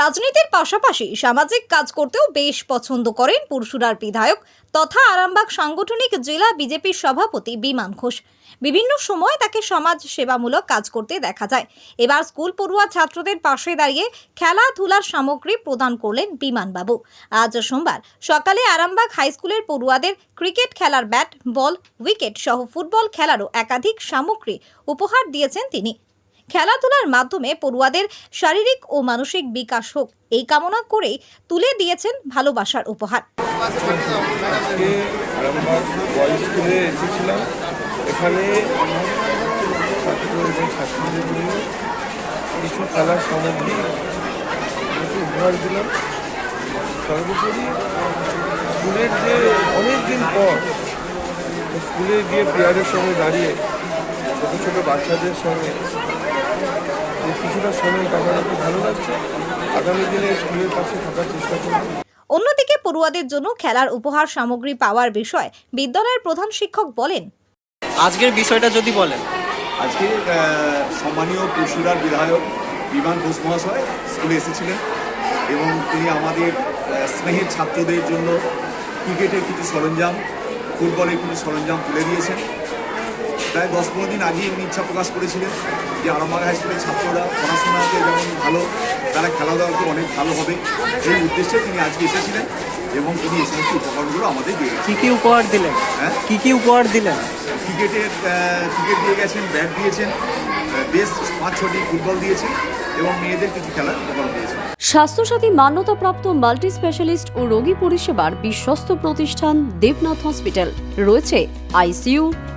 রাজনীতির পাশাপাশি সামাজিক কাজ করতেও বেশ পছন্দ করেন পরশুরার বিধায়ক তথা আরামবাগ সাংগঠনিক জেলা বিজেপির সভাপতি বিমান ঘোষ। বিভিন্ন সময় তাকে সমাজ সেবামূলক কাজ করতে দেখা যায়। এবার স্কুল পড়ুয়া ছাত্রদের পাশে দাঁড়িয়ে খেলাধুলার সামগ্রী প্রদান করলেন বিমানবাবু। আজ সোমবার সকালে আরামবাগ হাই স্কুলের পড়ুয়াদের ক্রিকেট খেলার ব্যাট, বল, উইকেট সহ ফুটবল খেলারও একাধিক সামগ্রী উপহার দিয়েছেন তিনি। খেলাধুলার মাধ্যমে পড়ুয়াদের শারীরিক ও মানসিক বিকাশ হোক, এই কামনা করে তুলে দিয়েছেন ভালোবাসার উপহার। এখানে কিছু খেলার সামগ্রী উপহার দিলাম। সর্বোপরি স্কুলের যে পর স্কুলে গিয়ে প্লেয়ারের সঙ্গে দাঁড়িয়ে ছোটো ছোটো বাচ্চাদের সঙ্গে যে কিছুটা সময় কাটানো ভালো লাগছে। আগামী দিনে স্কুলের পাশে থাকার চেষ্টা করব। অন্যদিকে পড়ুয়াদের জন্য খেলার উপহার সামগ্রী পাওয়ার বিষয়ে বিদ্যালয়ের প্রধান শিক্ষক বলেন। আজকের বিষয়টা যদি বলেন। আজকে আহ, সম্মানীয় পরশুরার বিধায়ক বিমান ঘোষ মহাশয় স্কুলে এসেছিলেন এবং তিনি আমাদের স্নেহের ছাত্রদের জন্য ক্রিকেটের কিছু সরঞ্জাম ফুটবলের কিছু সরঞ্জাম তুলে দিয়েছেন। প্রায় দশ পনেরো দিন আগেই উনি ইচ্ছা প্রকাশ করেছিলেন যে আরামবাগ হাই স্কুলের ছাত্ররা পড়াশোনাতে যেমন ভালো তারা খেলাধুলাতে অনেক ভালো হবে। সেই উদ্দেশ্যে তিনি আজকে এসেছিলেন এবং তিনি এই সমস্ত উপকরণগুলো আমাদের দিয়ে কি কি উপহার দিলেন? হ্যাঁ? কী কী উপহার দিলেন? ক্রিকেটের ক্রিকেট দিয়ে গেছেন ব্যাট দিয়েছেন বেশ পাঁচ ছটি ফুটবল দিয়েছেন এবং মেয়েদের কিছু খেলার উপকরণ দিয়েছেন। স্বাস্থ্যসাথী মান্যতাপ্রাপ্ত মাল্টি স্পেশালিস্ট ও রোগী পরিষেবার বিশ্বস্ত প্রতিষ্ঠান দেবনাথ হসপিটাল। রয়েছে ICU